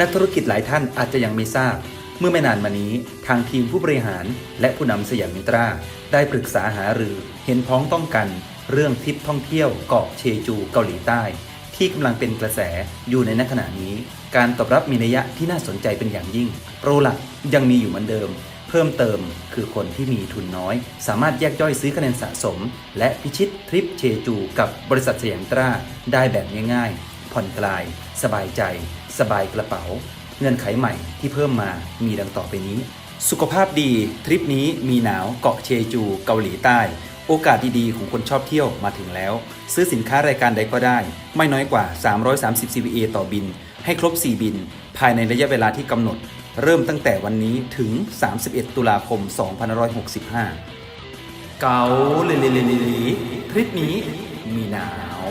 นักธุรกิจหลายท่านอาจจะยังไม่ทราบ เมื่อไม่นานมานี้ ทางทีมผู้บริหาร และผู้นำสยามมิตรา ได้ปรึกษาหารือเห็นพ้องต้องกัน เรื่องทริปท่องเที่ยวเกาะเชจูเกาหลีใต้ ที่กำลังเป็นกระแสอยู่ในณขณะนี้ การตอบรับมีนัยยะที่น่าสนใจเป็นอย่างยิ่ง โปรหลักยังมีอยู่เหมือนเดิม เพิ่มเติมคือคนที่มีทุนน้อย สามารถแยกย่อยซื้อคะแนนสะสม และพิชิตทริปเชจูกับบริษัทสยามิตราได้แบบง่ายๆ ผ่อนคลาย สบายใจ สบายกระเป๋า เงื่อนไขใหม่ที่เพิ่มมามีดังต่อไปนี้ สุขภาพดีทริปนี้มีหนาวเกาะเชจู เกาหลีใต้ โอกาสดีๆ ของคนชอบเที่ยวมาถึงแล้ว ซื้อสินค้ารายการใดก็ได้ ไม่น้อยกว่า 330 CVA ต่อบิน ให้ครบ 4 บิน ภายในระยะเวลาที่กำหนด เริ่มตั้งแต่วันนี้ถึง 31 ตุลาคม 2565 เกาหลีทริปนี้มีหนาว